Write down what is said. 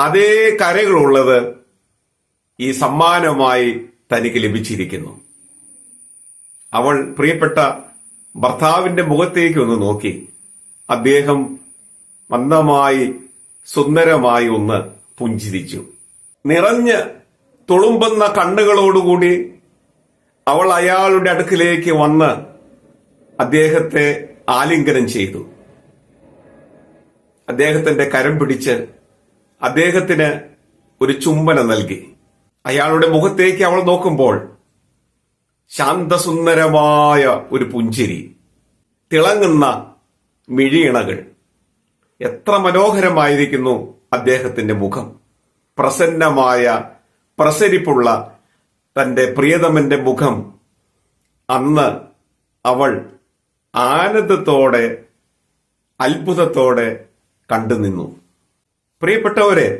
അതേ കരകളുള്ളത് ഈ സമ്മാനമായി തനിക്ക് ലഭിച്ചിരിക്കുന്നു. അവൾ പ്രിയപ്പെട്ട ഭർത്താവിന്റെ മുഖത്തേക്ക് ഒന്ന് നോക്കി. അദ്ദേഹം മന്ദമായി സുന്ദരമായി ഒന്ന് പുഞ്ചിരിച്ചു. നിറഞ്ഞ് തുളുമ്പുന്ന കണ്ണുകളോടുകൂടി അവൾ അയാളുടെ അടുക്കിലേക്ക് വന്ന് അദ്ദേഹത്തെ ആലിംഗനം ചെയ്തു. അദ്ദേഹത്തിന്റെ കരം പിടിച്ച് അദ്ദേഹത്തിന് ഒരു ചുംബനം നൽകി. അയാളുടെ മുഖത്തേക്ക് അവൾ നോക്കുമ്പോൾ ശാന്തസുന്ദരമായ ഒരു പുഞ്ചിരി തിളങ്ങുന്ന മിഴിയിണകൾ. എത്ര മനോഹരമായിരിക്കുന്നു അദ്ദേഹത്തിന്റെ മുഖം. പ്രസന്നമായ പ്രസരിപ്പുള്ള തന്റെ പ്രിയതമന്റെ മുഖം. അന്ന് അവൾ ആനന്ദത്തോടെ അത്ഭുതത്തോടെ കണ്ടുനിന്നു. പ്രിയപ്പെട്ടവരെ